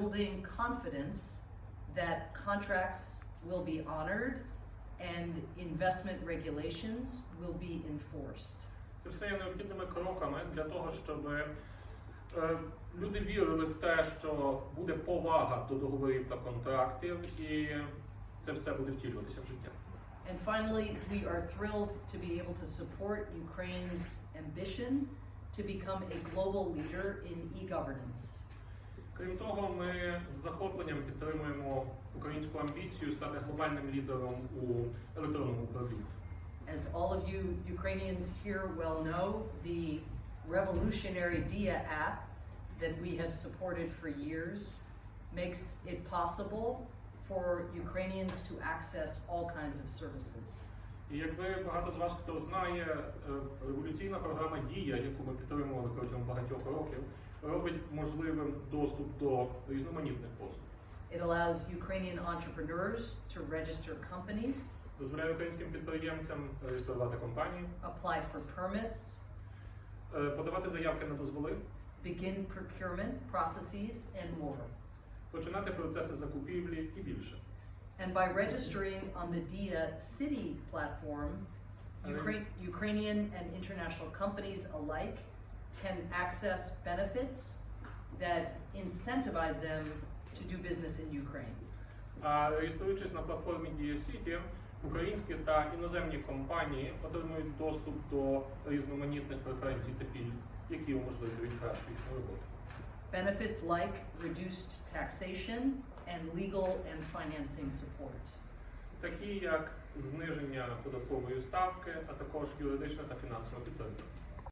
building confidence that contracts will be honored and investment regulations will be enforced. Це все є необхідними кроками для того, щоб е, люди вірили в те, що буде повага до договорів та контрактів, і це все буде втілюватися в життя. And finally, we are thrilled to be able to support Ukraine's ambition to become a global leader in e-governance. Крім того, ми з захопленням підтримуємо українську амбіцію стати глобальним лідером у електронному управлінні. As all of you Ukrainians here well know, the revolutionary DIA app that we have supported for years makes it possible for Ukrainians to access all kinds of services. І якби багато з вас хто знає, е, революційна програма Дія, яку ми підтримували протягом багатьох років, робить можливим доступ до різноманітних послуг. It allows Ukrainian entrepreneurs to register companies, Дозволяє українським підприємцям реєструвати компанії, apply for permits, е, подавати заявки на дозволи, begin procurement processes, and more. починати процеси закупівлі і більше. And by registering on the DIA City platform, Ukra- Ukrainian and international companies alike can access benefits that incentivize them to do business in Ukraine. А реєструючись на платформі Дія Сіті, українські та іноземні компанії отримують доступ до різноманітних преференцій та пільг, які уможливлюють кращу їхню роботу. Benefits like reduced taxation and legal and financing support. такі як зниження податкової ставки, а також юридична та фінансова підтримка.